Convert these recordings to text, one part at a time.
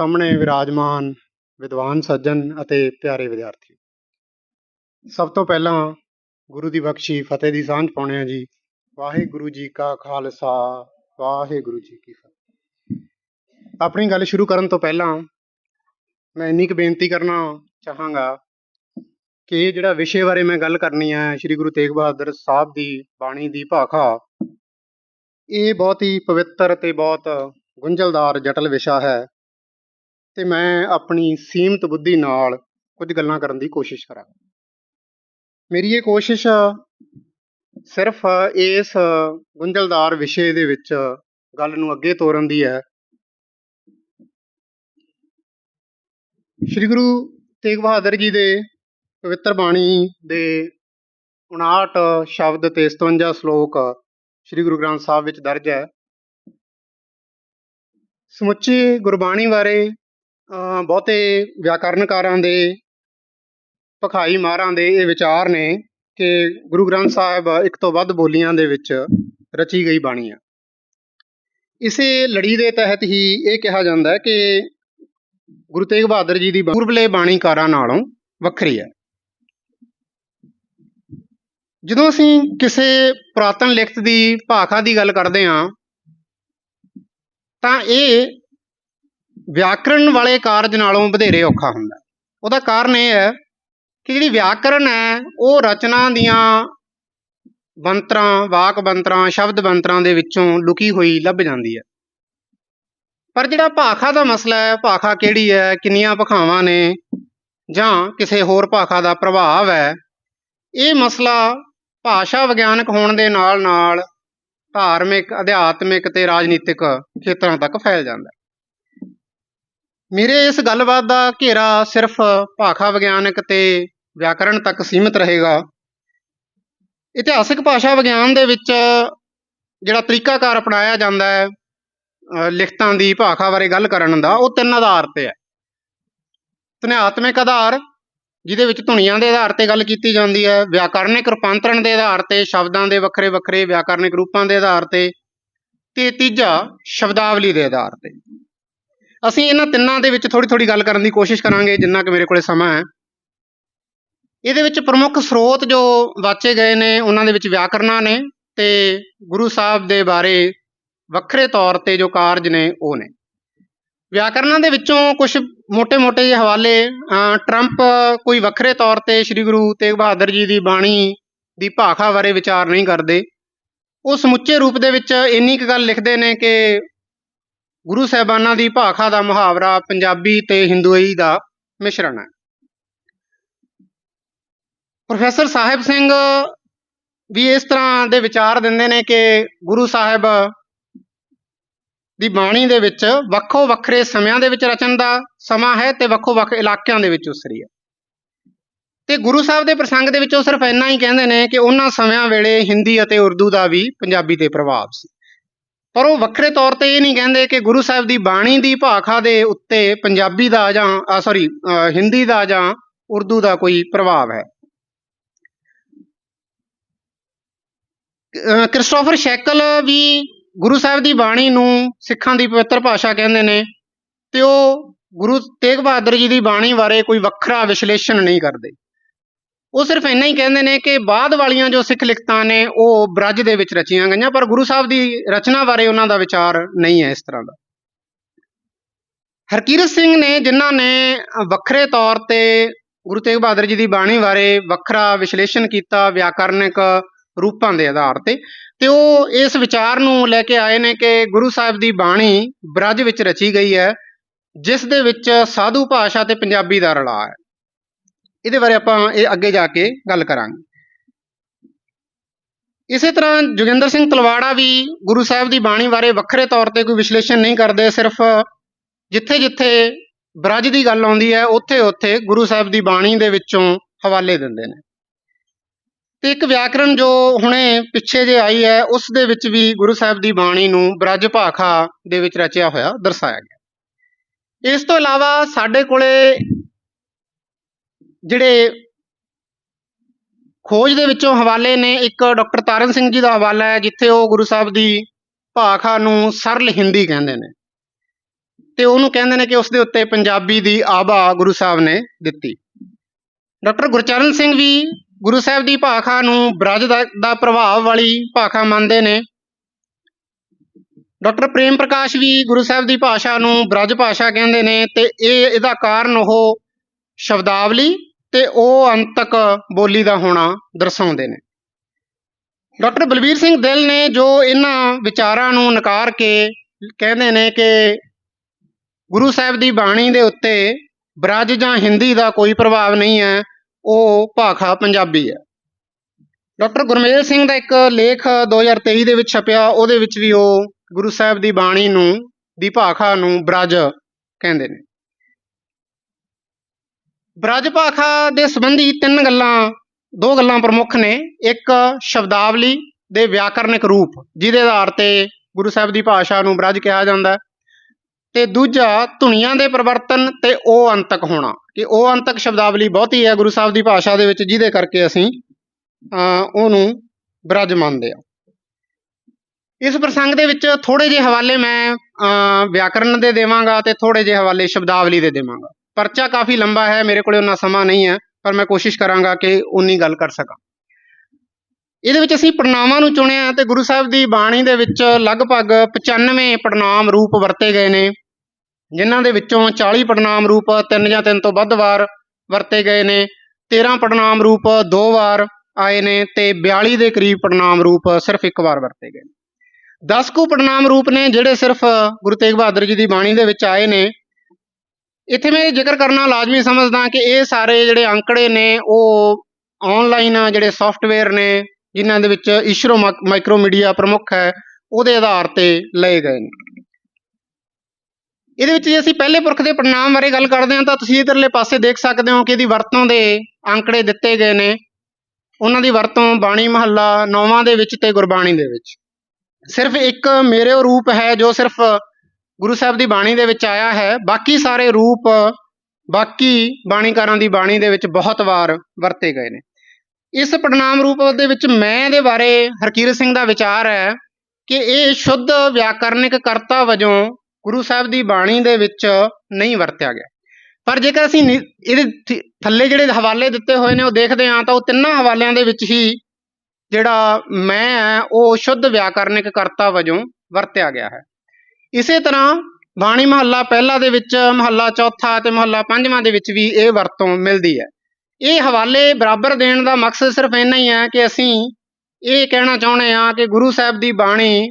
ਸਾਹਮਣੇ ਵਿਰਾਜਮਾਨ ਵਿਦਵਾਨ, ਸੱਜਣ ਅਤੇ ਪਿਆਰੇ ਵਿਦਿਆਰਥੀ। ਸਭ ਤੋਂ ਪਹਿਲਾਂ ਗੁਰੂ ਦੀ ਬਖਸ਼ੀ, ਫਤਿਹ ਦੀ ਸਾਂਝ ਪਾਉਣੇ ਆ ਜੀ। ਵਾਹਿਗੁਰੂ ਜੀ ਕਾ ਖਾਲਸਾ, ਵਾਹਿਗੁਰੂ ਜੀ ਕੀ ਫਤਿਹ। ਆਪਣੀ ਗੱਲ ਸ਼ੁਰੂ ਕਰਨ ਤੋਂ ਪਹਿਲਾਂ ਮੈਂ ਇੰਨੀ ਕੁ ਬੇਨਤੀ ਕਰਨਾ ਚਾਹਾਂਗਾ ਕਿ ਇਹ ਜਿਹੜਾ ਵਿਸ਼ੇ ਬਾਰੇ ਮੈਂ ਗੱਲ ਕਰਨੀ ਹੈ, ਸ੍ਰੀ ਗੁਰੂ ਤੇਗ ਬਹਾਦਰ ਸਾਹਿਬ ਦੀ ਬਾਣੀ ਦੀ ਭਾਖਾ, ਇਹ ਬਹੁਤ ਹੀ ਪਵਿੱਤਰ ਤੇ ਬਹੁਤ ਗੁੰਝਲਦਾਰ, ਜਟਲ ਵਿਸ਼ਾ ਹੈ। ਤੇ ਮੈਂ ਆਪਣੀ ਸੀਮਤ ਬੁੱਧੀ ਨਾਲ ਕੁਝ ਗੱਲਾਂ ਕਰਨ ਦੀ ਕੋਸ਼ਿਸ਼ ਕਰਾਂਗਾ। ਮੇਰੀ ਇਹ ਕੋਸ਼ਿਸ਼ ਸਿਰਫ ਇਸ ਗੁੰਝਲਦਾਰ ਵਿਸ਼ੇ ਦੇ ਵਿੱਚ ਗੱਲ ਨੂੰ ਅੱਗੇ ਤੋਰਨ ਦੀ ਹੈ। ਸ੍ਰੀ ਗੁਰੂ ਤੇਗ ਬਹਾਦਰ ਜੀ ਦੇ ਪਵਿੱਤਰ ਬਾਣੀ ਦੇ 59 ਸ਼ਬਦ ਤੇ 57 ਸ਼ਲੋਕ ਸ੍ਰੀ ਗੁਰੂ ਗ੍ਰੰਥ ਸਾਹਿਬ ਵਿੱਚ ਦਰਜ ਹੈ। ਸਮੁੱਚੀ ਗੁਰਬਾਣੀ ਬਾਰੇ ਬਹੁਤੇ ਵਿਆਕਰਨਕਾਰਾਂ ਦੇ, ਭਖਾਈ ਮਾਰਾਂ ਦੇ ਇਹ ਵਿਚਾਰ ਨੇ ਕਿ ਗੁਰੂ ਗ੍ਰੰਥ ਸਾਹਿਬ ਇੱਕ ਤੋਂ ਵੱਧ ਬੋਲੀਆਂ ਦੇ ਵਿੱਚ ਰਚੀ ਗਈ ਬਾਣੀ ਹੈ ਇਸੇ ਲੜੀ ਦੇ ਤਹਿਤ ਹੀ ਇਹ ਕਿਹਾ ਜਾਂਦਾ ਹੈ ਕਿ ਗੁਰੂ ਤੇਗ ਬਹਾਦਰ ਜੀ ਦੀ ਪੂਰਬਲੇ ਬਾਣੀਕਾਰਾਂ ਨਾਲੋਂ ਵੱਖਰੀ ਹੈ। ਜਦੋਂ ਅਸੀਂ ਕਿਸੇ ਪੁਰਾਤਨ ਲਿਖਤ ਦੀ ਭਾਖਾ ਦੀ ਗੱਲ ਕਰਦੇ ਹਾਂ, ਤਾਂ ਇਹ ਵਿਆਕਰਣ ਵਾਲੇ ਕਾਰਜ ਨਾਲੋਂ ਵਧੇਰੇ ਔਖਾ ਹੁੰਦਾ ਉਹਦਾ ਕਾਰਨ ਇਹ ਹੈ ਕਿ ਜਿਹੜੀ ਵਿਆਕਰਣ ਹੈ, ਉਹ ਰਚਨਾ ਦੀਆਂ ਬੰਤਰਾਂ, ਵਾਕ ਬੰਤਰਾਂ, ਸ਼ਬਦ ਬੰਤਰਾਂ ਦੇ ਵਿੱਚੋਂ ਲੁਕੀ ਹੋਈ ਲੱਭ ਜਾਂਦੀ ਹੈ। ਪਰ ਜਿਹੜਾ ਭਾਖਾ ਦਾ ਮਸਲਾ ਹੈ, ਭਾਖਾ ਕਿਹੜੀ ਹੈ, ਕਿੰਨੀਆਂ ਭਾਖਾਵਾਂ ਨੇ, ਜਾਂ ਕਿਸੇ ਹੋਰ ਭਾਖਾ ਦਾ ਪ੍ਰਭਾਵ ਹੈ, ਇਹ ਮਸਲਾ ਭਾਸ਼ਾ ਵਿਗਿਆਨਕ ਹੋਣ ਦੇ ਨਾਲ ਨਾਲ ਧਾਰਮਿਕ, ਅਧਿਆਤਮਿਕ ਤੇ ਰਾਜਨੀਤਿਕ ਖੇਤਰਾਂ ਤੱਕ ਫੈਲ ਜਾਂਦਾ ਹੈ। ਮੇਰੇ ਇਸ ਗੱਲਬਾਤ ਦਾ ਘੇਰਾ ਸਿਰਫ ਭਾਖਾ ਵਿਗਿਆਨਕ ਤੇ ਵਿਆਕਰਣ ਤੱਕ ਸੀਮਿਤ ਰਹੇਗਾ। ਇਤਿਹਾਸਿਕ ਭਾਸ਼ਾ ਵਿਗਿਆਨ ਦੇ ਵਿੱਚ ਜਿਹੜਾ ਤਰੀਕਾਕਾਰ ਅਪਣਾਇਆ ਜਾਂਦਾ ਹੈ ਲਿਖਤਾਂ ਦੀ ਭਾਖਾ ਬਾਰੇ ਗੱਲ ਕਰਨ ਦਾ, ਉਹ ਤਿੰਨ ਆਧਾਰ ਤੇ ਹੈ। ਧਨਿਆਤਮਿਕ ਆਧਾਰ, ਜਿਹਦੇ ਵਿੱਚ ਧੁਨੀਆਂ ਦੇ ਆਧਾਰ ਤੇ ਗੱਲ ਕੀਤੀ ਜਾਂਦੀ ਹੈ, ਵਿਆਕਰਨਿਕ ਰੂਪਾਂਤਰਣ ਦੇ ਆਧਾਰ ਤੇ, ਸ਼ਬਦਾਂ ਦੇ ਵੱਖਰੇ ਵੱਖਰੇ ਵਿਆਕਰਨਿਕ ਰੂਪਾਂ ਦੇ ਆਧਾਰ ਤੇ ਤੇ ਤੀਜਾ ਸ਼ਬਦਾਵਲੀ ਦੇ ਆਧਾਰ ਤੇ। ਅਸੀਂ ਇਹਨਾਂ ਤਿੰਨਾਂ ਦੇ ਵਿੱਚ ਥੋੜੀ ਥੋੜੀ ਗੱਲ ਕਰਨ ਦੀ ਕੋਸ਼ਿਸ਼ ਕਰਾਂਗੇ, ਜਿੰਨਾ ਕਿ ਮੇਰੇ ਕੋਲੇ ਸਮਾਂ ਹੈ। ਇਹਦੇ ਵਿੱਚ ਪ੍ਰਮੁੱਖ ਸਰੋਤ ਜੋ ਵਾਚੇ ਗਏ ਨੇ, ਉਹਨਾਂ ਦੇ ਵਿੱਚ ਵਿਆਕਰਨਾਂ ਨੇ ਤੇ ਗੁਰੂ ਸਾਹਿਬ ਦੇ ਬਾਰੇ ਵੱਖਰੇ ਤੌਰ ਤੇ ਜੋ ਕਾਰਜ ਨੇ, ਉਹ ਨੇ। ਵਿਆਕਰਨਾਂ ਦੇ ਵਿੱਚੋਂ ਕੁਝ ਮੋਟੇ ਮੋਟੇ ਜਿਹੇ ਹਵਾਲੇ ਟਰੰਪ ਕੋਈ ਵੱਖਰੇ ਤੌਰ ਤੇ ਸ੍ਰੀ ਗੁਰੂ ਤੇਗ ਬਹਾਦਰ ਜੀ ਦੀ ਬਾਣੀ ਦੀ ਭਾਖਾ ਬਾਰੇ ਵਿਚਾਰ ਨਹੀਂ ਕਰਦੇ। ਉਹ ਸਮੁੱਚੇ ਰੂਪ ਦੇ ਵਿੱਚ ਇੰਨੀ ਕੁ ਗੱਲ ਲਿਖਦੇ ਨੇ ਕਿ ਗੁਰੂ ਸਾਹਿਬਾਨਾਂ ਦੀ ਭਾਖਾ ਦਾ ਮੁਹਾਵਰਾ ਪੰਜਾਬੀ ਤੇ ਹਿੰਦੂਈ ਦਾ ਮਿਸ਼ਰਣ ਹੈ। ਪ੍ਰੋਫੈਸਰ ਸਾਹਿਬ ਸਿੰਘ ਵੀ ਇਸ ਤਰ੍ਹਾਂ ਦੇ ਵਿਚਾਰ ਦਿੰਦੇ ਨੇ ਕਿ ਗੁਰੂ ਸਾਹਿਬ ਦੀ ਬਾਣੀ ਦੇ ਵਿੱਚ ਵੱਖੋ ਵੱਖਰੇ ਸਮਿਆਂ ਦੇ ਵਿੱਚ ਰਚਨ ਦਾ ਸਮਾਂ ਹੈ ਤੇ ਵੱਖੋ ਵੱਖ ਇਲਾਕਿਆਂ ਦੇ ਵਿੱਚ ਉਸਰੀ ਹੈ। ਤੇ ਗੁਰੂ ਸਾਹਿਬ ਦੇ ਪ੍ਰਸੰਗ ਦੇ ਵਿੱਚ ਉਹ ਸਿਰਫ ਇੰਨਾ ਹੀ ਕਹਿੰਦੇ ਨੇ ਕਿ ਉਹਨਾਂ ਸਮਿਆਂ ਵੇਲੇ ਹਿੰਦੀ ਅਤੇ ਉਰਦੂ ਦਾ ਵੀ ਪੰਜਾਬੀ ਤੇ ਪ੍ਰਭਾਵ ਸੀ। ਪਰ ਉਹ ਵੱਖਰੇ ਤੌਰ ਤੇ ਇਹ ਨਹੀਂ ਕਹਿੰਦੇ ਕਿ ਗੁਰੂ ਸਾਹਿਬ ਦੀ ਬਾਣੀ ਦੀ ਭਾਖਾ ਦੇ ਉੱਤੇ ਪੰਜਾਬੀ ਦਾ ਜਾਂ ਸੌਰੀ ਹਿੰਦੀ ਦਾ ਜਾਂ ਉਰਦੂ ਦਾ ਕੋਈ ਪ੍ਰਭਾਵ ਹੈ। ਕ੍ਰਿਸਟੋਫਰ ਸ਼ੈਕਲ ਵੀ ਗੁਰੂ ਸਾਹਿਬ ਦੀ ਬਾਣੀ ਨੂੰ ਸਿੱਖਾਂ ਦੀ ਪਵਿੱਤਰ ਭਾਸ਼ਾ ਕਹਿੰਦੇ ਨੇ ਤੇ ਉਹ ਗੁਰੂ ਤੇਗ ਬਹਾਦਰ ਜੀ ਦੀ ਬਾਣੀ ਬਾਰੇ ਕੋਈ ਵੱਖਰਾ ਵਿਸ਼ਲੇਸ਼ਣ ਨਹੀਂ ਕਰਦੇ। ਉਹ ਸਿਰਫ ਇੰਨਾ ਹੀ ਕਹਿੰਦੇ ਨੇ ਕਿ ਬਾਅਦ ਵਾਲੀਆਂ ਜੋ ਸਿੱਖ ਲਿਖਤਾਂ ਨੇ, ਉਹ ਬ੍ਰਜ ਦੇ ਵਿੱਚ ਰਚੀਆਂ ਗਈਆਂ, ਪਰ ਗੁਰੂ ਸਾਹਿਬ ਦੀ ਰਚਨਾ ਬਾਰੇ ਉਹਨਾਂ ਦਾ ਵਿਚਾਰ ਨਹੀਂ ਹੈ ਇਸ ਤਰ੍ਹਾਂ ਦਾ। ਹਰਕੀਰਤ ਸਿੰਘ ਨੇ, ਜਿਨ੍ਹਾਂ ਨੇ ਵੱਖਰੇ ਤੌਰ ਤੇ ਗੁਰੂ ਤੇਗ ਬਹਾਦਰ ਜੀ ਦੀ ਬਾਣੀ ਬਾਰੇ ਵੱਖਰਾ ਵਿਸ਼ਲੇਸ਼ਣ ਕੀਤਾ ਵਿਆਕਰਨਿਕ ਰੂਪਾਂ ਦੇ ਆਧਾਰ ਤੇ ਤੇ ਉਹ ਇਸ ਵਿਚਾਰ ਨੂੰ ਲੈ ਕੇ ਆਏ ਨੇ ਕਿ ਗੁਰੂ ਸਾਹਿਬ ਦੀ ਬਾਣੀ ਬ੍ਰਜ ਵਿੱਚ ਰਚੀ ਗਈ ਹੈ, ਜਿਸ ਦੇ ਵਿੱਚ ਸਾਧੂ ਭਾਸ਼ਾ ਤੇ ਪੰਜਾਬੀ ਦਾ ਰਲਾ ਹੈ। ਇਹਦੇ ਬਾਰੇ ਆਪਾਂ ਇਹ ਅੱਗੇ ਜਾ ਕੇ ਗੱਲ ਕਰਾਂਗੇ। ਇਸੇ ਤਰ੍ਹਾਂ ਜੋਗਿੰਦਰ ਸਿੰਘ ਤਲਵਾੜਾ ਵੀ ਗੁਰੂ ਸਾਹਿਬ ਦੀ ਬਾਣੀ ਬਾਰੇ ਵੱਖਰੇ ਤੌਰ ਤੇ ਕੋਈ ਵਿਸ਼ਲੇਸ਼ਣ ਨਹੀਂ ਕਰਦੇ, ਸਿਰਫ ਜਿੱਥੇ-ਜਿੱਥੇ ਬ੍ਰਜ ਦੀ ਗੱਲ ਆਉਂਦੀ ਹੈ, ਉੱਥੇ-ਉੱਥੇ ਗੁਰੂ ਸਾਹਿਬ ਦੀ ਬਾਣੀ ਦੇ ਵਿੱਚੋਂ ਹਵਾਲੇ ਦਿੰਦੇ ਨੇ। ਤੇ ਇੱਕ ਵਿਆਕਰਣ ਜੋ ਹੁਣੇ ਪਿੱਛੇ ਜੇ ਆਈ ਹੈ, ਉਸ ਦੇ ਵਿੱਚ ਵੀ ਗੁਰੂ ਸਾਹਿਬ ਦੀ ਬਾਣੀ ਨੂੰ ਬ੍ਰਜ ਭਾਖਾ ਦੇ ਵਿੱਚ ਰਚਿਆ ਹੋਇਆ ਦਰਸਾਇਆ ਗਿਆ। ਇਸ ਤੋਂ ਇਲਾਵਾ ਸਾਡੇ ਕੋਲੇ ਜਿਹੜੇ ਖੋਜ ਦੇ ਵਿੱਚੋਂ ਹਵਾਲੇ ਨੇ ਇੱਕ ਡਾਕਟਰ ਤਾਰਨ ਸਿੰਘ ਜੀ ਦਾ ਹਵਾਲਾ ਹੈ ਜਿੱਥੇ ਉਹ ਗੁਰੂ ਸਾਹਿਬ ਦੀ ਭਾਖਾ ਨੂੰ ਸਰਲ ਹਿੰਦੀ ਕਹਿੰਦੇ ਨੇ ਤੇ ਉਹਨੂੰ ਕਹਿੰਦੇ ਨੇ ਕਿ ਉਸ ਦੇ ਉੱਤੇ ਪੰਜਾਬੀ ਦੀ ਆਭਾ ਗੁਰੂ ਸਾਹਿਬ ਨੇ ਦਿੱਤੀ। ਡਾਕਟਰ ਗੁਰਚਰਨ ਸਿੰਘ ਵੀ ਗੁਰੂ ਸਾਹਿਬ ਦੀ ਭਾਖਾ ਨੂੰ ਬ੍ਰਜ ਦਾ, ਦਾ ਪ੍ਰਭਾਵ ਵਾਲੀ ਭਾਖਾ ਮੰਨਦੇ ਨੇ। ਡਾਕਟਰ ਪ੍ਰੇਮ ਪ੍ਰਕਾਸ਼ ਵੀ ਗੁਰੂ ਸਾਹਿਬ ਦੀ ਭਾਸ਼ਾ ਨੂੰ ਬ੍ਰਜ ਭਾਸ਼ਾ ਕਹਿੰਦੇ ਨੇ ਤੇ ਇਹ ਇਹਦਾ ਕਾਰਨ ਉਹ ਸ਼ਬਦਾਵਲੀ ਤੇ ਉਹ ਅੰਤਕ ਬੋਲੀ ਦਾ ਹੋਣਾ ਦਰਸਾਉਂਦੇ ਨੇ। ਡਾਕਟਰ ਬਲਬੀਰ ਸਿੰਘ ਦਿਲ ਨੇ ਜੋ ਇਹਨਾਂ ਵਿਚਾਰਾਂ ਨੂੰ ਨਕਾਰ ਕੇ ਕਹਿੰਦੇ ਨੇ ਕਿ ਗੁਰੂ ਸਾਹਿਬ ਦੀ ਬਾਣੀ ਦੇ ਉੱਤੇ ਬ੍ਰਜ ਜਾਂ ਹਿੰਦੀ ਦਾ ਕੋਈ ਪ੍ਰਭਾਵ ਨਹੀਂ ਹੈ, ਉਹ ਭਾਖਾ ਪੰਜਾਬੀ ਹੈ। ਡਾਕਟਰ ਗੁਰਮੇਲ ਸਿੰਘ ਦਾ ਇੱਕ ਲੇਖ 2023 ਦੇ ਵਿੱਚ ਛਪਿਆ, ਉਹਦੇ ਵਿੱਚ ਵੀ ਉਹ ਗੁਰੂ ਸਾਹਿਬ ਦੀ ਬਾਣੀ ਨੂੰ, ਦੀ ਭਾਖਾ ਨੂੰ ਬ੍ਰਜ ਕਹਿੰਦੇ ਨੇ। ਬ੍ਰਜ ਭਾਖਾ ਦੇ ਸੰਬੰਧੀ ਤਿੰਨ ਗੱਲਾਂ ਦੋ ਗੱਲਾਂ ਪ੍ਰਮੁੱਖ ਨੇ। ਇੱਕ ਸ਼ਬਦਾਵਲੀ ਦੇ ਵਿਆਕਰਨਿਕ ਰੂਪ ਜਿਹਦੇ ਆਧਾਰ ਤੇ ਗੁਰੂ ਸਾਹਿਬ ਦੀ ਭਾਸ਼ਾ ਨੂੰ ਬ੍ਰਜ ਕਿਹਾ ਜਾਂਦਾ ਹੈ। ਤੇ ਦੂਜਾ ਧੁਨੀਆਂ ਦੇ ਪਰਿਵਰਤਨ ਤੇ ਉਹ ਅੰਤਕ ਹੋਣਾ ਕਿ ਉਹ ਅੰਤਕ ਸ਼ਬਦਾਵਲੀ ਬਹੁਤੀ ਹੈ ਗੁਰੂ ਸਾਹਿਬ ਦੀ ਭਾਸ਼ਾ ਦੇ ਵਿੱਚ ਜਿਹਦੇ ਕਰਕੇ ਅਸੀਂ ਅਹ, ਉਹਨੂੰ ਬ੍ਰਜ ਮੰਨਦੇ ਆ ਇਸ ਪ੍ਰਸੰਗ ਦੇ ਵਿੱਚ ਥੋੜੇ ਜਿਹੇ ਹਵਾਲੇ ਮੈਂ ਅਹ, ਵਿਆਕਰਣ ਦੇ ਦੇਵਾਂਗਾ ਤੇ ਥੋੜੇ ਜਿਹੇ ਹਵਾਲੇ ਸ਼ਬਦਾਵਲੀ ਦੇ ਦੇਵਾਂਗਾ। ਪਰਚਾ ਕਾਫੀ ਲੰਬਾ ਹੈ, ਮੇਰੇ ਕੋਲੇ ਉਨਾ ਸਮਾਂ ਨਹੀਂ ਹੈ, ਪਰ ਮੈਂ ਕੋਸ਼ਿਸ਼ ਕਰਾਂਗਾ ਕਿ ਉਨੀ ਗੱਲ ਕਰ ਸਕਾਂ। ਇਹਦੇ ਵਿੱਚ ਅਸੀਂ ਪ੍ਰਣਾਮਾਂ ਨੂੰ ਚੁਣਿਆ ਤੇ ਗੁਰੂ ਸਾਹਿਬ ਦੀ ਬਾਣੀ ਦੇ ਵਿੱਚ ਲਗਭਗ 95 ਪ੍ਰਣਾਮ ਰੂਪ ਵਰਤੇ ਗਏ ਨੇ, ਜਿਨ੍ਹਾਂ ਦੇ ਵਿੱਚੋਂ 40 ਪ੍ਰਣਾਮ ਰੂਪ ਤਿੰਨ ਜਾਂ ਤਿੰਨ ਤੋਂ ਵੱਧ ਵਾਰ ਵਰਤੇ ਗਏ ਨੇ 13 ਪ੍ਰਣਾਮ ਰੂਪ ਦੋ ਵਾਰ ਆਏ ਨੇ ਤੇ 42 ਦੇ ਕਰੀਬ ਪ੍ਰਣਾਮ ਰੂਪ ਸਿਰਫ ਇੱਕ ਵਾਰ ਵਰਤੇ ਗਏ 10 ਕੁ ਪ੍ਰਣਾਮ ਰੂਪ ਨੇ ਜਿਹੜੇ ਸਿਰਫ ਗੁਰੂ ਤੇਗ ਬਹਾਦਰ ਜੀ ਦੀ ਬਾਣੀ ਦੇ ਵਿੱਚ ਆਏ ਨੇ ਇੱਥੇ ਮੈਂ ਇਹ ਜ਼ਿਕਰ ਕਰਨਾ ਲਾਜ਼ਮੀ ਸਮਝਦਾ ਕਿ ਇਹ ਸਾਰੇ ਜਿਹੜੇ ਅੰਕੜੇ ਨੇ, ਉਹ ਆਨਲਾਈਨ ਜਿਹੜੇ ਸੌਫਟਵੇਅਰ ਨੇ, ਜਿਨ੍ਹਾਂ ਦੇ ਵਿੱਚ ਇਸ਼ਰੋ ਮਾਈਕਰੋਮੀਡੀਆ ਪ੍ਰਮੁੱਖ ਹੈ, ਉਹਦੇ ਆਧਾਰ ਤੇ ਲਏ ਗਏ ਨੇ। ਇਹਦੇ ਵਿੱਚ ਜੇ ਅਸੀਂ ਪਹਿਲੇ ਪੁਰਖ ਦੇ ਪ੍ਰਣਾਮ ਬਾਰੇ ਗੱਲ ਕਰਦੇ ਹਾਂ ਤਾਂ ਤੁਸੀਂ ਇਧਰਲੇ ਪਾਸੇ ਦੇਖ ਸਕਦੇ ਹੋ ਕਿ ਇਹਦੀ ਵਰਤੋਂ ਦੇ ਅੰਕੜੇ ਦਿੱਤੇ ਗਏ ਨੇ। ਉਹਨਾਂ ਦੀ ਵਰਤੋਂ ਬਾਣੀ ਮਹੱਲਾ ਨੌਵਾਂ ਦੇ ਵਿੱਚ ਤੇ ਗੁਰਬਾਣੀ ਦੇ ਵਿੱਚ। ਸਿਰਫ ਇੱਕ ਮੇਰੇ ਉਹ ਰੂਪ ਹੈ ਜੋ ਸਿਰਫ ਗੁਰੂ ਸਾਹਿਬ ਦੀ ਬਾਣੀ ਦੇ ਵਿੱਚ ਆਇਆ ਹੈ, ਬਾਕੀ ਸਾਰੇ ਰੂਪ, ਬਾਕੀ ਬਾਣੀਕਾਰਾਂ ਦੀ ਬਾਣੀ ਦੇ ਵਿੱਚ ਬਹੁਤ ਵਾਰ ਵਰਤੇ ਗਏ ਨੇ। ਇਸ ਪ੍ਰਣਾਮ ਰੂਪ ਦੇ ਵਿੱਚ ਮੈਂ ਦੇ ਬਾਰੇ ਹਰਕੀਰਤ ਸਿੰਘ ਦਾ ਵਿਚਾਰ ਹੈ ਕਿ ਇਹ ਸ਼ੁੱਧ ਵਿਆਕਰਨਿਕ ਕਰਤਾ ਵਜੋਂ ਗੁਰੂ ਸਾਹਿਬ ਦੀ ਬਾਣੀ ਦੇ ਵਿੱਚ ਨਹੀਂ ਵਰਤਿਆ ਗਿਆ। ਪਰ ਜੇਕਰ ਅਸੀਂ ਨਿ- ਇਹਦੇ ਥ- ਥੱਲੇ ਜਿਹੜੇ ਹਵਾਲੇ ਦਿੱਤੇ ਹੋਏ ਨੇ ਉਹ ਦੇਖਦੇ ਹਾਂ ਤਾਂ ਉਹ ਤਿੰਨਾਂ ਹਵਾਲਿਆਂ ਦੇ ਵਿੱਚ ਹੀ ਜਿਹੜਾ ਮੈਂ ਹੈ, ਉਹ ਸ਼ੁੱਧ ਵਿਆਕਰਨਿਕ ਕਰਤਾ ਵਜੋਂ ਵਰਤਿਆ ਗਿਆ ਹੈ। ਇਸੇ ਤਰ੍ਹਾਂ ਬਾਣੀ ਮਹੱਲਾ ਪਹਿਲਾ ਦੇ ਵਿੱਚ, ਮਹੱਲਾ ਚੌਥਾ ਤੇ ਮਹੱਲਾ ਪੰਜਵਾਂ ਦੇ ਵਿੱਚ ਵੀ ਇਹ ਵਰਤੋਂ ਮਿਲਦੀ ਹੈ। ਇਹ ਹਵਾਲੇ ਬਰਾਬਰ ਦੇਣ ਦਾ ਮਕਸਦ ਸਿਰਫ ਇੰਨਾ ਹੀ ਹੈ ਕਿ ਅਸੀਂ ਇਹ ਕਹਿਣਾ ਚਾਹੁੰਦੇ ਹਾਂ ਕਿ ਗੁਰੂ ਸਾਹਿਬ ਦੀ ਬਾਣੀ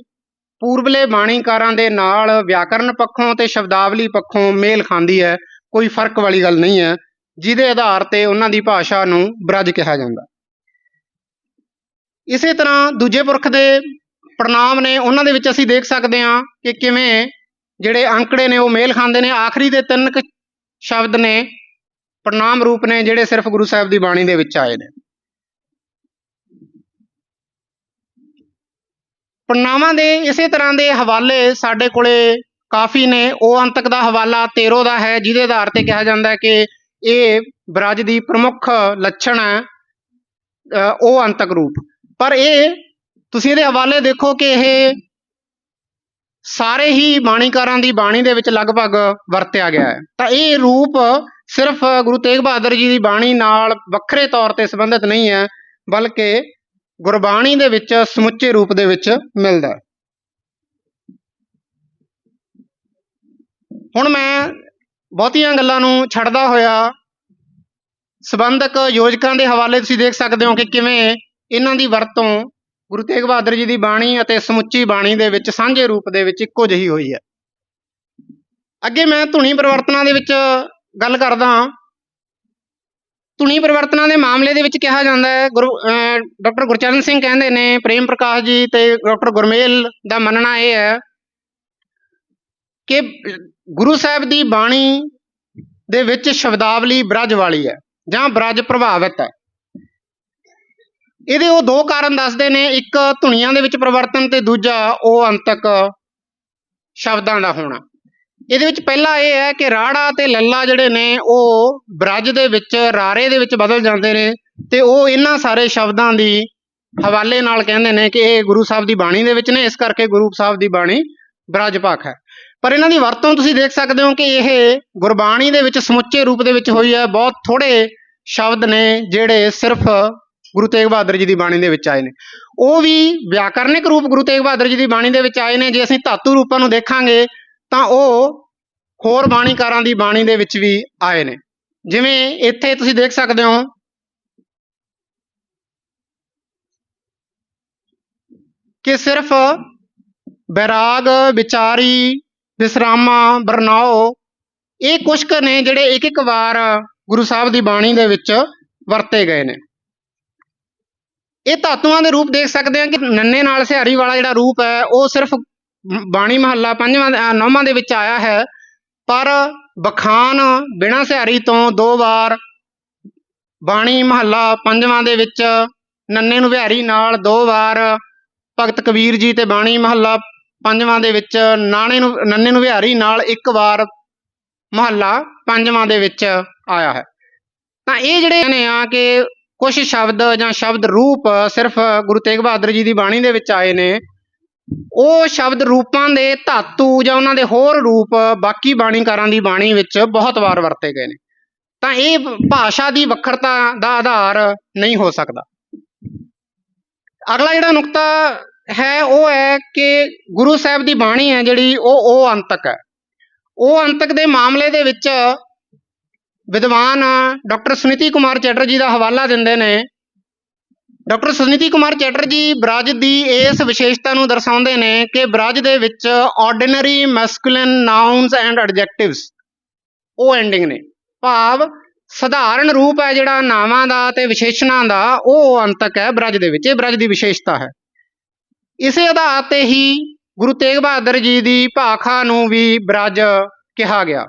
ਪੂਰਬਲੇ ਬਾਣੀਕਾਰਾਂ ਦੇ ਨਾਲ ਵਿਆਕਰਨ ਪੱਖੋਂ ਤੇ ਸ਼ਬਦਾਵਲੀ ਪੱਖੋਂ ਮੇਲ ਖਾਂਦੀ ਹੈ, ਕੋਈ ਫ਼ਰਕ ਵਾਲੀ ਗੱਲ ਨਹੀਂ ਹੈ, ਜਿਹਦੇ ਆਧਾਰ ਤੇ ਉਹਨਾਂ ਦੀ ਭਾਸ਼ਾ ਨੂੰ ਬ੍ਰਜ ਕਿਹਾ ਜਾਂਦਾ। ਇਸੇ ਤਰ੍ਹਾਂ ਦੂਜੇ ਪੁਰਖ ਦੇ ਪ੍ਰਣਾਮ ਨੇ, ਉਹਨਾਂ ਦੇ ਵਿੱਚ ਅਸੀਂ ਦੇਖ ਸਕਦੇ ਹਾਂ ਕਿ ਕਿਵੇਂ ਜਿਹੜੇ ਅੰਕੜੇ ਨੇ, ਉਹ ਮੇਲ ਖਾਂਦੇ ਨੇ। ਆਖਰੀ ਦੇ ਤਿੰਨ ਕੁ ਸ਼ਬਦ ਨੇ, ਪ੍ਰਣਾਮ ਰੂਪ ਨੇ, ਜਿਹੜੇ ਸਿਰਫ ਗੁਰੂ ਸਾਹਿਬ ਦੀ ਬਾਣੀ ਦੇ ਵਿੱਚ ਆਏ ਨੇ। ਪ੍ਰਣਾਮਾਂ ਦੇ ਇਸੇ ਤਰ੍ਹਾਂ ਦੇ ਹਵਾਲੇ ਸਾਡੇ ਕੋਲੇ ਕਾਫੀ ਨੇ। ਉਹ ਅੰਤਕ ਦਾ ਹਵਾਲਾ ਤੇਰੋ ਦਾ ਹੈ, ਜਿਹਦੇ ਆਧਾਰ ਤੇ ਕਿਹਾ ਜਾਂਦਾ ਹੈ ਕਿ ਇਹ ਬ੍ਰਜ ਦੀ ਪ੍ਰਮੁੱਖ ਲੱਛਣ ਹੈ ਉਹ ਅੰਤਕ ਰੂਪ। ਪਰ ਇਹ ਤੁਸੀਂ ਇਹਦੇ ਹਵਾਲੇ ਦੇਖੋ ਕਿ ਇਹ ਸਾਰੇ ਹੀ ਬਾਣੀਕਾਰਾਂ ਦੀ ਬਾਣੀ ਦੇ ਵਿੱਚ ਲਗਭਗ ਵਰਤਿਆ ਗਿਆ ਹੈ। ਤਾਂ ਇਹ ਰੂਪ ਸਿਰਫ ਗੁਰੂ ਤੇਗ ਬਹਾਦਰ ਜੀ ਦੀ ਬਾਣੀ ਨਾਲ ਵੱਖਰੇ ਤੌਰ ਤੇ ਸੰਬੰਧਿਤ ਨਹੀਂ ਹੈ, ਬਲਕਿ ਗੁਰਬਾਣੀ ਦੇ ਵਿੱਚ ਸਮੁੱਚੇ ਰੂਪ ਦੇ ਵਿੱਚ ਮਿਲਦਾ ਹੈ। ਹੁਣ ਮੈਂ ਬਹੁਤੀਆਂ ਗੱਲਾਂ ਨੂੰ ਛੱਡਦਾ ਹੋਇਆ ਸਬੰਧਕ ਯੋਜਕਾਂ ਦੇ ਹਵਾਲੇ ਤੁਸੀਂ ਦੇਖ ਸਕਦੇ ਹੋ ਕਿ ਕਿਵੇਂ ਇਹਨਾਂ ਦੀ ਵਰਤੋਂ ਗੁਰੂ ਤੇਗ ਬਹਾਦਰ ਜੀ ਦੀ ਬਾਣੀ ਅਤੇ ਸਮੁੱਚੀ ਬਾਣੀ ਦੇ ਵਿੱਚ ਸਾਂਝੇ ਰੂਪ ਦੇ ਵਿੱਚ ਇੱਕੋ ਜਿਹੀ ਹੋਈ ਹੈ। ਅੱਗੇ ਮੈਂ ਧੁਨੀ ਪਰਿਵਰਤਨਾਂ ਦੇ ਵਿੱਚ ਗੱਲ ਕਰਦਾ ਹਾਂ। ਧੁਨੀ ਪਰਿਵਰਤਨਾਂ ਦੇ ਮਾਮਲੇ ਦੇ ਵਿੱਚ ਕਿਹਾ ਜਾਂਦਾ ਹੈ, ਗੁਰੂ ਡਾਕਟਰ ਗੁਰਚਰਨ ਸਿੰਘ ਕਹਿੰਦੇ ਨੇ, ਪ੍ਰੇਮ ਪ੍ਰਕਾਸ਼ ਜੀ ਤੇ ਡਾਕਟਰ ਗੁਰਮੇਲ ਦਾ ਮੰਨਣਾ ਇਹ ਹੈ ਕਿ ਗੁਰੂ ਸਾਹਿਬ ਦੀ ਬਾਣੀ ਦੇ ਵਿੱਚ ਸ਼ਬਦਾਵਲੀ ਬ੍ਰਜ ਵਾਲੀ ਹੈ ਜਾਂ ਬ੍ਰਜ ਪ੍ਰਭਾਵਿਤ ਹੈ। ਇਹਦੇ ਉਹ ਦੋ ਕਾਰਨ ਦੱਸਦੇ ਨੇ, ਇੱਕ ਧੁਨੀਆਂ ਦੇ ਵਿੱਚ ਪਰਿਵਰਤਨ ਤੇ ਦੂਜਾ ਉਹ ਅੰਤਕ ਸ਼ਬਦਾਂ ਦਾ ਹੋਣਾ। ਇਹਦੇ ਵਿੱਚ ਪਹਿਲਾ ਇਹ ਹੈ ਕਿ ਰਾੜਾ ਤੇ ਲੱਲਾ ਜਿਹੜੇ ਨੇ, ਉਹ ਬ੍ਰਜ ਦੇ ਵਿੱਚ, ਰਾਰੇ ਦੇ ਵਿੱਚ ਬਦਲ ਜਾਂਦੇ ਨੇ ਤੇ ਉਹ ਇਹਨਾਂ ਸਾਰੇ ਸ਼ਬਦਾਂ ਦੀ ਹਵਾਲੇ ਨਾਲ ਕਹਿੰਦੇ ਨੇ ਕਿ ਇਹ ਗੁਰੂ ਸਾਹਿਬ ਦੀ ਬਾਣੀ ਦੇ ਵਿੱਚ ਨੇ, ਇਸ ਕਰਕੇ ਗੁਰੂ ਸਾਹਿਬ ਦੀ ਬਾਣੀ ਬ੍ਰਜ ਭਾਖ ਹੈ। ਪਰ ਇਹਨਾਂ ਦੀ ਵਰਤੋਂ ਤੁਸੀਂ ਦੇਖ ਸਕਦੇ ਹੋ ਕਿ ਇਹ ਗੁਰਬਾਣੀ ਦੇ ਵਿੱਚ ਸਮੁੱਚੇ ਰੂਪ ਦੇ ਵਿੱਚ ਹੋਈ ਹੈ, ਬਹੁਤ ਥੋੜੇ ਸ਼ਬਦ ਨੇ ਜਿਹੜੇ ਸਿਰਫ ਗੁਰੂ ਤੇਗ ਬਹਾਦਰ ਜੀ ਦੀ ਬਾਣੀ ਦੇ ਵਿੱਚ ਆਏ ਨੇ। ਉਹ ਵੀ ਵਿਆਕਰਨਿਕ ਰੂਪ ਗੁਰੂ ਤੇਗ ਬਹਾਦਰ ਜੀ ਦੀ ਬਾਣੀ ਦੇ ਵਿੱਚ ਆਏ ਨੇ। ਜੇ ਅਸੀਂ ਧਾਤੂ ਰੂਪਾਂ ਨੂੰ ਦੇਖਾਂਗੇ, ਤਾਂ ਉਹ ਹੋਰ ਬਾਣੀਕਾਰਾਂ ਦੀ ਬਾਣੀ ਦੇ ਵਿੱਚ ਵੀ ਆਏ ਨੇ। ਜਿਵੇਂ ਇੱਥੇ ਤੁਸੀਂ ਦੇਖ ਸਕਦੇ ਹੋ। ਕਿ ਸਿਰਫ ਬੈਰਾਗ, ਵਿਚਾਰੀ, ਵਿਸਰਾਮਾ, ਬਰਨਾਓ, ਇਹ ਕੁਸ਼ਕ ਨੇ ਜਿਹੜੇ ਇੱਕ ਇੱਕ ਵਾਰ ਗੁਰੂ ਸਾਹਿਬ ਦੀ ਬਾਣੀ ਦੇ ਵਿੱਚ ਵਰਤੇ ਗਏ ਨੇ। ਇਹ ਧਾਤੂਆਂ ਦੇ ਰੂਪ ਦੇਖ ਸਕਦੇ ਹਾਂ ਕਿ ਨੰਨੇ ਨਾਲ ਸਿਹਾਰੀ ਵਾਲਾ ਜਿਹੜਾ ਰੂਪ ਹੈ, ਉਹ ਸਿਰਫ ਬਾਣੀ ਮਹੱਲਾ ਪੰਜਵਾਂ ਨੌਵਾਂ ਦੇ ਵਿੱਚ ਆਇਆ ਹੈ। ਪਰ ਬਖਾਨ ਬਿਨਾਂ ਸਿਹਾਰੀ ਤੋਂ ਦੋ ਵਾਰ ਬਾਣੀ ਮਹੱਲਾ ਪੰਜਵਾਂ ਦੇ ਵਿੱਚ ਨੰਨੇ ਨੂੰ ਵਿਹਾਰੀ ਨਾਲ ਦੋ ਵਾਰ ਭਗਤ ਕਬੀਰ ਜੀ ਤੇ ਬਾਣੀ ਮਹੱਲਾ ਪੰਜਵਾਂ ਦੇ ਵਿੱਚ ਨਾਣੇ ਨੂੰ, ਨੰਨੇ ਨੂੰ ਵਿਹਾਰੀ ਨਾਲ ਇੱਕ ਵਾਰ ਮਹੱਲਾ ਪੰਜਵਾਂ ਦੇ ਵਿੱਚ ਆਇਆ ਹੈ। ਤਾਂ ਇਹ ਜਿਹੜੇ ਨੇ ਆ ਕਿ ਕੁਝ ਸ਼ਬਦ ਜਾਂ ਸ਼ਬਦ ਰੂਪ ਸਿਰਫ ਗੁਰੂ ਤੇਗ ਬਹਾਦਰ ਜੀ ਦੀ ਬਾਣੀ ਦੇ ਵਿੱਚ ਆਏ ਨੇ। ਉਹ ਸ਼ਬਦ ਰੂਪਾਂ ਦੇ ਧਾਤੂ ਜਾਂ ਉਹਨਾਂ ਦੇ ਹੋਰ ਰੂਪ ਬਾਕੀ ਬਾਣੀਕਾਰਾਂ ਦੀ ਬਾਣੀ ਵਿੱਚ ਬਹੁਤ ਵਾਰ ਵਰਤੇ ਗਏ ਨੇ। ਤਾਂ ਇਹ ਭਾਸ਼ਾ ਦੀ ਵੱਖਰਤਾ ਦਾ ਆਧਾਰ ਨਹੀਂ ਹੋ ਸਕਦਾ। ਅਗਲਾ ਜਿਹੜਾ ਨੁਕਤਾ ਹੈ ਉਹ ਹੈ ਕਿ ਗੁਰੂ ਸਾਹਿਬ ਦੀ ਬਾਣੀ ਹੈ ਜਿਹੜੀ ਉਹ ਉਹ ਅੰਤਕ ਹੈ। ਉਹ ਅੰਤਕ ਦੇ ਮਾਮਲੇ ਦੇ ਵਿੱਚ ਵਿਦਵਾਨ ਡਾਕਟਰ ਸੁਨੀਤੀ ਕੁਮਾਰ ਚੈਟਰਜੀ ਦਾ ਹਵਾਲਾ ਦਿੰਦੇ ਨੇ। ਡਾਕਟਰ ਸੁਨੀਤੀ ਕੁਮਾਰ ਚੈਟਰਜੀ ਬ੍ਰਜ ਦੀ ਇਸ ਵਿਸ਼ੇਸ਼ਤਾ ਨੂੰ ਦਰਸਾਉਂਦੇ ਨੇ ਕਿ ਬ੍ਰਜ ਦੇ ਵਿੱਚ ordinary masculine nouns and adjectives ਉਹ ਐਂਡਿੰਗ ਨੇ। ਭਾਵ ਸਧਾਰਨ ਰੂਪ ਹੈ ਜਿਹੜਾ ਨਾਵਾਂ ਦਾ ਤੇ ਵਿਸ਼ੇਸ਼ਣਾਂ ਦਾ, ਉਹ ਅੰਤਕ ਹੈ ਬ੍ਰਜ ਦੇ ਵਿੱਚ। ਇਹ ਬ੍ਰਜ ਦੀ ਵਿਸ਼ੇਸ਼ਤਾ ਹੈ। ਇਸੇ ਆਧਾਰ ਤੇ ਹੀ ਗੁਰੂ ਤੇਗ ਬਹਾਦਰ ਜੀ ਦੀ ਭਾਖਾ ਨੂੰ ਵੀ ਬ੍ਰਜ ਕਿਹਾ ਗਿਆ।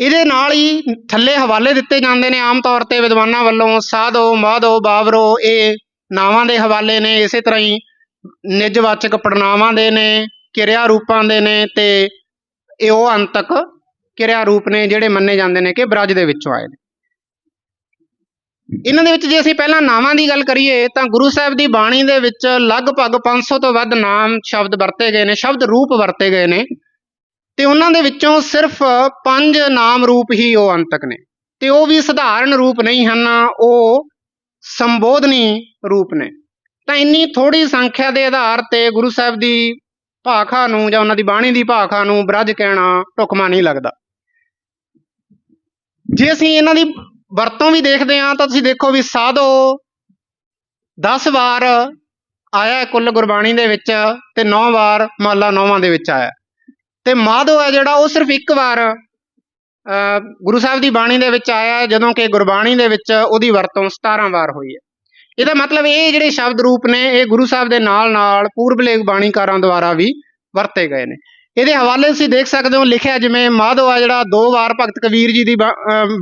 ਇਹਦੇ ਨਾਲ ਹੀ ਥੱਲੇ ਹਵਾਲੇ ਦਿੱਤੇ ਜਾਂਦੇ ਨੇ ਆਮ ਤੌਰ ਤੇ ਵਿਦਵਾਨਾਂ ਵੱਲੋਂ, ਸਾਧੋ, ਮਾਧੋ ਬਾਬਰੋ ਇਹ ਨਾਵਾਂ ਦੇ ਹਵਾਲੇ ਨੇ, ਇਸੇ ਤਰ੍ਹਾਂ ਹੀ ਨਿਜਵਾਚਕ ਪੜਨਾਵਾਂ ਦੇ ਨੇ, ਕਿਰਿਆ ਰੂਪਾਂ ਦੇ ਨੇ ਤੇ ਇਹ ਉਹ ਅੰਤਕ ਕਿਰਿਆ ਰੂਪ ਨੇ ਜਿਹੜੇ ਮੰਨੇ ਜਾਂਦੇ ਨੇ ਕਿ ਬ੍ਰਜ ਦੇ ਵਿੱਚੋਂ ਆਏ ਨੇ। ਇਹਨਾਂ ਦੇ ਵਿੱਚ ਜੇ ਅਸੀਂ ਪਹਿਲਾਂ ਨਾਵਾਂ ਦੀ ਗੱਲ ਕਰੀਏ ਤਾਂ ਗੁਰੂ ਸਾਹਿਬ ਦੀ ਬਾਣੀ ਦੇ ਵਿੱਚ ਲਗਭਗ 500 ਤੋਂ ਵੱਧ ਨਾਮ ਸ਼ਬਦ ਵਰਤੇ ਗਏ ਨੇ, ਸ਼ਬਦ ਰੂਪ ਵਰਤੇ ਗਏ ਨੇ। ਤੇ ਉਹਨਾਂ ਦੇ ਵਿੱਚੋਂ ਸਿਰਫ ਪੰਜ ਨਾਮ ਰੂਪ ਹੀ ਉਹ ਅੰਤਕ ਨੇ। ਤੇ ਉਹ ਵੀ ਸਧਾਰਨ ਰੂਪ ਨਹੀਂ ਹਨ, ਉਹ ਸੰਬੋਧਨੀ ਰੂਪ ਨੇ। ਤਾਂ ਇੰਨੀ ਥੋੜੀ ਸੰਖਿਆ ਦੇ ਆਧਾਰ ਤੇ ਗੁਰੂ ਸਾਹਿਬ ਦੀ ਭਾਖਾ ਨੂੰ ਜਾਂ ਉਹਨਾਂ ਦੀ ਬਾਣੀ ਦੀ ਭਾਖਾ ਨੂੰ ਬ੍ਰਜ ਕਹਿਣਾ ਢੁਕਮਾ ਨਹੀਂ ਲੱਗਦਾ। ਜੇ ਅਸੀਂ ਇਹਨਾਂ ਦੀ ਵਰਤੋਂ ਵੀ ਦੇਖਦੇ ਹਾਂ ਤਾਂ ਤੁਸੀਂ ਦੇਖੋ ਵੀ ਸਾਧੋ 10 ਵਾਰ ਆਇਆ ਕੁੱਲ ਗੁਰਬਾਣੀ ਦੇ ਵਿੱਚ ਤੇ 9 ਵਾਰ ਮਾਲਾ ਨੌਵਾਂ ਦੇ ਵਿੱਚ ਆਇਆ ਤੇ ਮਾਧੋ ਹੈ ਜਿਹੜਾ ਉਹ ਸਿਰਫ ਇੱਕ ਵਾਰ ਗੁਰੂ ਸਾਹਿਬ ਦੀ ਬਾਣੀ ਦੇ ਵਿੱਚ ਆਇਆ ਹੈ, ਜਦੋਂ ਕਿ ਗੁਰਬਾਣੀ ਦੇ ਵਿੱਚ ਉਹਦੀ ਵਰਤੋਂ 17 ਵਾਰ ਹੋਈ ਹੈ। ਇਹਦਾ ਮਤਲਬ ਇਹ ਜਿਹੜੇ ਸ਼ਬਦ ਰੂਪ ਨੇ ਇਹ ਗੁਰੂ ਸਾਹਿਬ ਦੇ ਨਾਲ ਨਾਲ ਪੂਰਬਲੇ ਬਾਣੀਕਾਰਾਂ ਦੁਆਰਾ ਵੀ ਵਰਤੇ ਗਏ ਨੇ। ਇਹਦੇ ਹਵਾਲੇ ਤੁਸੀਂ ਦੇਖ ਸਕਦੇ ਹੋ ਲਿਖਿਆ ਜਿਵੇਂ ਮਾਧੋ ਆ ਜਿਹੜਾ ਦੋ ਵਾਰ ਭਗਤ ਕਬੀਰ ਜੀ ਦੀ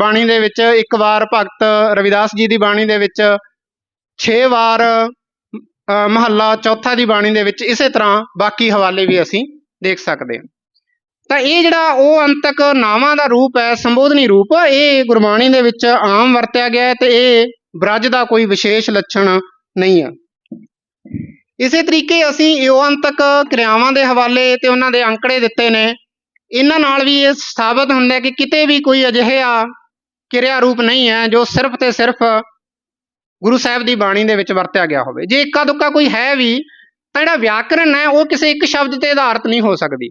ਬਾਣੀ ਦੇ ਵਿੱਚ ਇੱਕ ਵਾਰ ਭਗਤ ਰਵਿਦਾਸ ਜੀ ਦੀ ਬਾਣੀ ਦੇ ਵਿੱਚ 6 ਵਾਰ ਮਹੱਲਾ ਚੌਥਾ ਦੀ ਬਾਣੀ ਦੇ ਵਿੱਚ ਇਸੇ ਤਰ੍ਹਾਂ ਬਾਕੀ ਹਵਾਲੇ ਵੀ ਅਸੀਂ ਦੇਖ ਸਕਦੇ ਹਾਂ। ਤਾਂ ਇਹ ਜਿਹੜਾ ਉਹ ਅੰਤਕ ਨਾਵਾਂ ਦਾ ਰੂਪ ਹੈ, ਸੰਬੋਧਨੀ ਰੂਪ, ਇਹ ਗੁਰਬਾਣੀ ਦੇ ਵਿੱਚ ਆਮ ਵਰਤਿਆ ਗਿਆ ਹੈ ਤੇ ਇਹ ਬ੍ਰਜ ਦਾ ਕੋਈ ਵਿਸ਼ੇਸ਼ ਲੱਛਣ ਨਹੀਂ ਹੈ। ਇਸੇ ਤਰੀਕੇ ਅਸੀਂ ਇਹ ਅੰਤਕ ਕਿਰਿਆਵਾਂ ਦੇ ਹਵਾਲੇ ਤੇ ਉਹਨਾਂ ਦੇ ਅੰਕੜੇ ਦਿੱਤੇ ਨੇ। ਇਹਨਾਂ ਨਾਲ ਵੀ ਇਹ ਸਾਬਤ ਹੁੰਦਾ ਕਿ ਕਿਤੇ ਵੀ ਕੋਈ ਅਜਿਹਾ ਕਿਰਿਆ ਰੂਪ ਨਹੀਂ ਹੈ, ਜੋ ਸਿਰਫ ਤੇ ਸਿਰਫ ਗੁਰੂ ਸਾਹਿਬ ਦੀ ਬਾਣੀ ਦੇ ਵਿੱਚ ਵਰਤਿਆ ਗਿਆ ਹੋਵੇ। ਜੇ ਇੱਕਾ ਦੁੱਕਾ ਕੋਈ ਹੈ ਵੀ, ਤਾਂ ਜਿਹੜਾ ਵਿਆਕਰਣ ਹੈ, ਉਹ ਕਿਸੇ ਇੱਕ ਸ਼ਬਦ ਤੇ ਆਧਾਰਿਤ ਨਹੀਂ ਹੋ ਸਕਦੀ।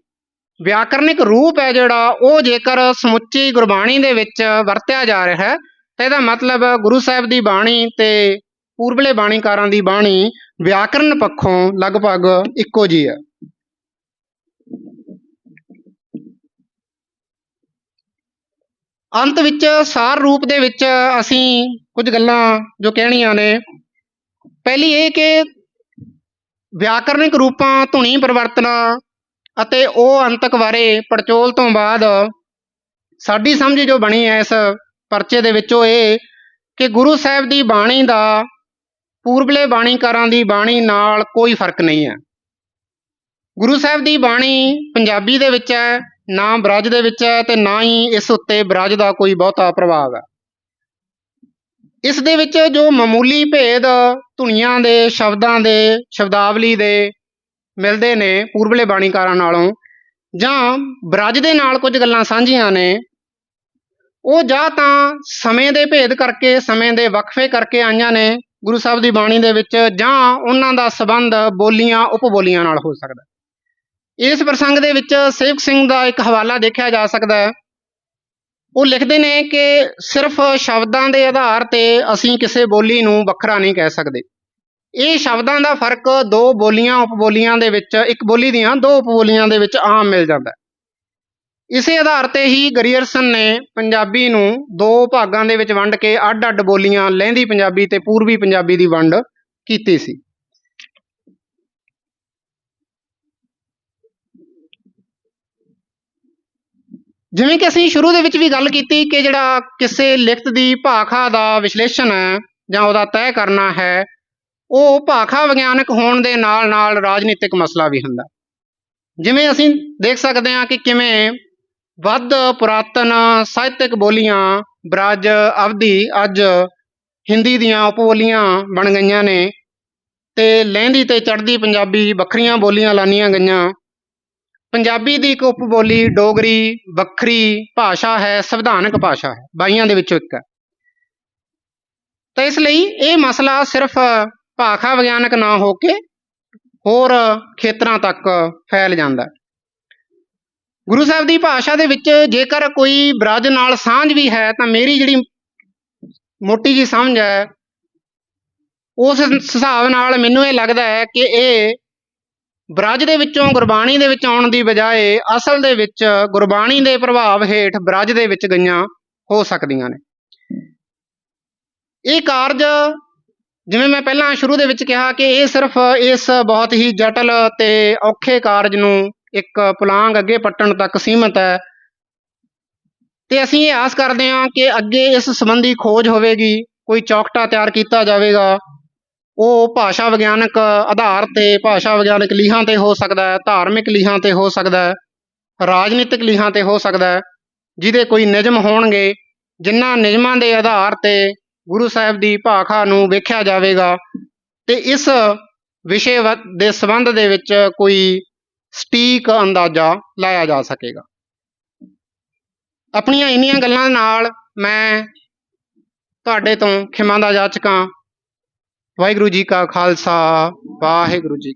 ਵਿਆਕਰਨਿਕ ਰੂਪ ਹੈ ਜਿਹੜਾ ਉਹ ਜੇਕਰ ਸਮੁੱਚੀ ਗੁਰਬਾਣੀ ਦੇ ਵਿੱਚ ਵਰਤਿਆ ਜਾ ਰਿਹਾ ਹੈ, ਤਾਂ ਇਹਦਾ ਮਤਲਬ ਗੁਰੂ ਸਾਹਿਬ ਦੀ ਬਾਣੀ ਤੇ ਪੂਰਬਲੇ ਬਾਣੀਕਾਰਾਂ ਦੀ ਬਾਣੀ ਵਿਆਕਰਨ ਪੱਖੋਂ ਲਗਭਗ ਇੱਕੋ ਜੀ ਹੈ। ਅੰਤ ਵਿੱਚ ਸਾਰ ਰੂਪ ਦੇ ਵਿੱਚ ਅਸੀਂ ਕੁਝ ਗੱਲਾਂ ਜੋ ਕਹਿਣੀਆਂ ਨੇ, ਪਹਿਲੀ ਇਹ ਕਿ ਵਿਆਕਰਨਿਕ ਰੂਪਾਂ ਧੁਨੀ ਪਰਿਵਰਤਨਾਂ ਅਤੇ ਉਹ ਅੰਤਕ ਬਾਰੇ ਪੜਚੋਲ ਤੋਂ ਬਾਅਦ ਸਾਡੀ ਸਮਝ ਜੋ ਬਣੀ ਹੈ ਇਸ ਪਰਚੇ ਦੇ ਵਿੱਚੋਂ ਇਹ ਕਿ ਗੁਰੂ ਸਾਹਿਬ ਦੀ ਬਾਣੀ ਦਾ ਪੂਰਬਲੇ ਬਾਣੀਕਾਰਾਂ ਦੀ ਬਾਣੀ ਨਾਲ ਕੋਈ ਫ਼ਰਕ ਨਹੀਂ ਹੈ। ਗੁਰੂ ਸਾਹਿਬ ਦੀ ਬਾਣੀ ਪੰਜਾਬੀ ਦੇ ਵਿੱਚ ਹੈ, ਨਾ ਬ੍ਰਜ ਦੇ ਵਿੱਚ ਹੈ ਤੇ ਨਾ ਹੀ ਇਸ ਉੱਤੇ ਬ੍ਰਜ ਦਾ ਕੋਈ ਬਹੁਤਾ ਪ੍ਰਭਾਵ ਹੈ। ਇਸ ਦੇ ਵਿੱਚ ਜੋ ਮਾਮੂਲੀ ਭੇਦ ਧੁਨੀਆਂ ਦੇ, ਸ਼ਬਦਾਂ ਦੇ, ਸ਼ਬਦਾਵਲੀ ਦੇ ਮਿਲਦੇ ਨੇ ਪੂਰਬਲੇ ਬਾਣੀਕਾਰਾਂ ਨਾਲੋਂ ਜਾਂ ਬ੍ਰਜ ਦੇ ਨਾਲ ਕੁਝ ਗੱਲਾਂ ਸਾਂਝੀਆਂ ਨੇ, ਉਹ ਜਾਂ ਤਾਂ ਸਮੇਂ ਦੇ ਭੇਦ ਕਰਕੇ, ਸਮੇਂ ਦੇ ਵਕਫੇ ਕਰਕੇ ਆਈਆਂ ਨੇ ਗੁਰੂ ਸਾਹਿਬ ਦੀ ਬਾਣੀ ਦੇ ਵਿੱਚ, ਜਾਂ ਉਹਨਾਂ ਦਾ ਸਬੰਧ ਬੋਲੀਆਂ, ਉਪਬੋਲੀਆਂ ਨਾਲ ਹੋ ਸਕਦਾ ਇਸ ਪ੍ਰਸੰਗ ਦੇ ਵਿੱਚ ਸੇਵਕ ਸਿੰਘ ਦਾ ਇੱਕ ਹਵਾਲਾ ਦੇਖਿਆ ਜਾ ਸਕਦਾ ਹੈ। ਉਹ ਲਿਖਦੇ ਨੇ ਕਿ ਸਿਰਫ ਸ਼ਬਦਾਂ ਦੇ ਆਧਾਰ ਤੇ ਅਸੀਂ ਕਿਸੇ ਬੋਲੀ ਨੂੰ ਵੱਖਰਾ ਨਹੀਂ ਕਹਿ ਸਕਦੇ। ਇਹ ਸ਼ਬਦਾਂ ਦਾ ਫ਼ਰਕ ਦੋ ਬੋਲੀਆਂ ਉਪਬੋਲੀਆਂ ਦੇ ਵਿੱਚ, ਇੱਕ ਬੋਲੀ ਦੀਆਂ ਦੋ ਉਪਬੋਲੀਆਂ ਦੇ ਵਿੱਚ ਆਮ ਮਿਲ ਜਾਂਦਾ ਇਸੇ ਆਧਾਰ ਤੇ ਹੀ ਗਰੀਅਰਸਨ ਨੇ ਪੰਜਾਬੀ ਨੂੰ ਦੋ ਭਾਗਾਂ ਦੇ ਵਿੱਚ ਵੰਡ ਕੇ ਅੱਡ-ਅੱਡ ਬੋਲੀਆਂ, ਲਹਿੰਦੀ ਪੰਜਾਬੀ ਤੇ ਪੂਰਬੀ ਪੰਜਾਬੀ ਦੀ ਵੰਡ ਕੀਤੀ ਸੀ। ਜਿਵੇਂ ਕਿ ਅਸੀਂ ਸ਼ੁਰੂ ਦੇ ਵਿੱਚ ਵੀ ਗੱਲ ਕੀਤੀ ਕਿ ਜਿਹੜਾ ਕਿਸੇ ਲਿਖਤ ਦੀ ਭਾਖਾ ਦਾ ਵਿਸ਼ਲੇਸ਼ਣ ਹੈ ਜਾਂ ਉਹਦਾ ਤੈਅ ਕਰਨਾ ਹੈ ਉਹ ਭਾਖਾ ਵਿਗਿਆਨਕ ਹੋਣ ਦੇ ਨਾਲ-ਨਾਲ ਰਾਜਨੀਤਿਕ ਮਸਲਾ ਵੀ ਹੁੰਦਾ। ਜਿਵੇਂ ਅਸੀਂ ਦੇਖ ਸਕਦੇ ਹਾਂ ਕਿ ਕਿਵੇਂ ਵੱਧ ਪੁਰਾਤਨ ਸਾਹਿਤਿਕ ਬੋਲੀਆਂ ਬ੍ਰਜ ਅਵਧੀ ਅੱਜ ਹਿੰਦੀ ਦੀਆਂ ਉਪਬੋਲੀਆਂ ਬਣ ਗਈਆਂ ਨੇ ਤੇ ਲਹਿੰਦੀ ਤੇ ਚੜ੍ਹਦੀ ਪੰਜਾਬੀ ਵੱਖਰੀਆਂ ਬੋਲੀਆਂ ਲਾਨੀਆਂ ਗਈਆਂ। ਪੰਜਾਬੀ ਦੀ ਇੱਕ ਉਪਬੋਲੀ ਡੋਗਰੀ, ਵੱਖਰੀ ਭਾਸ਼ਾ ਹੈ, ਸੰਵਿਧਾਨਕ ਭਾਸ਼ਾ ਹੈ, ਬਾਈਆਂ ਦੇ ਵਿੱਚੋਂ ਇੱਕ ਹੈ। ਤਾਂ ਇਸ ਲਈ ਇਹ ਮਸਲਾ ਸਿਰਫ ਭਾਖਾ ਵਿਗਿਆਨਕ ਨਾ ਹੋ ਕੇ ਹੋਰ ਖੇਤਰਾਂ ਤੱਕ ਫੈਲ ਜਾਂਦਾ। ਗੁਰੂ ਸਾਹਿਬ ਦੀ ਭਾਸ਼ਾ ਦੇ ਵਿੱਚ ਜੇਕਰ ਕੋਈ ਬ੍ਰਜ ਨਾਲ ਸਾਂਝ ਵੀ ਹੈ ਤਾਂ ਮੇਰੀ ਜਿਹੜੀ ਮੋਟੀ ਜੀ ਸਮਝ ਹੈ, ਉਸ ਹਿਸਾਬ ਨਾਲ ਮੈਨੂੰ ਇਹ ਲੱਗਦਾ ਹੈ ਕਿ ਇਹ ਬ੍ਰਜ ਦੇ ਵਿੱਚੋਂ ਗੁਰਬਾਣੀ ਦੇ ਵਿੱਚ ਆਉਣ ਦੀ ਬਜਾਏ ਅਸਲ ਦੇ ਵਿੱਚ ਗੁਰਬਾਣੀ ਦੇ ਪ੍ਰਭਾਵ ਹੇਠ ਬ੍ਰਜ ਦੇ ਵਿੱਚ ਗਈਆਂ ਹੋ ਸਕਦੀਆਂ ਨੇ। ਇਹ ਕਾਰਜ ਜਿਵੇਂ ਮੈਂ ਪਹਿਲਾਂ ਸ਼ੁਰੂ ਦੇ ਵਿੱਚ ਕਿਹਾ ਕਿ ਇਹ ਸਿਰਫ ਇਸ ਬਹੁਤ ਹੀ ਜਟਲ ਤੇ ਔਖੇ ਕਾਰਜ ਨੂੰ ਇੱਕ ਪੁਲਾਂਗ ਅੱਗੇ ਪੱਟਣ ਤੱਕ ਸੀਮਤ ਹੈ। ਤੇ ਅਸੀਂ ਇਹ ਆਸ ਕਰਦੇ ਹਾਂ ਕਿ ਅੱਗੇ ਇਸ ਸੰਬੰਧੀ ਖੋਜ ਹੋਵੇਗੀ, ਕੋਈ ਚੌਕਟਾ ਤਿਆਰ ਕੀਤਾ ਜਾਵੇਗਾ। ਉਹ ਭਾਸ਼ਾ ਵਿਗਿਆਨਕ ਆਧਾਰ ਤੇ ਭਾਸ਼ਾ ਵਿਗਿਆਨਕ ਲੀਹਾਂ ਤੇ ਹੋ ਸਕਦਾ ਹੈ, ਧਾਰਮਿਕ ਲੀਹਾਂ ਤੇ ਹੋ ਸਕਦਾ ਹੈ, ਰਾਜਨੀਤਿਕ ਲੀਹਾਂ ਤੇ ਹੋ ਸਕਦਾ ਹੈ, ਜਿਹਦੇ ਕੋਈ ਨਿਯਮ ਹੋਣਗੇ, ਜਿਨ੍ਹਾਂ ਨਿਯਮਾਂ ਦੇ ਆਧਾਰ ਤੇ ਗੁਰੂ ਸਾਹਿਬ ਦੀ ਭਾਖਾ ਨੂੰ ਵੇਖਿਆ ਜਾਵੇਗਾ ਤੇ ਇਸ ਵਿਸ਼ੇ ਵ- ਦੇ ਸੰਬੰਧ ਦੇ ਵਿੱਚ ਕੋਈ ਸਟੀਕ ਅੰਦਾਜ਼ਾ ਲਾਇਆ ਜਾ ਸਕੇਗਾ। ਆਪਣੀਆਂ ਇੰਨੀਆਂ ਗੱਲਾਂ ਨਾਲ ਮੈਂ ਤੁਹਾਡੇ ਤੋਂ ਖਿਮਾ ਦਾ ਜਾਚਕਾਂ ਵਾਹਿਗੁਰੂ ਜੀ ਕਾ ਖਾਲਸਾ, ਵਾਹਿਗੁਰੂ ਜੀ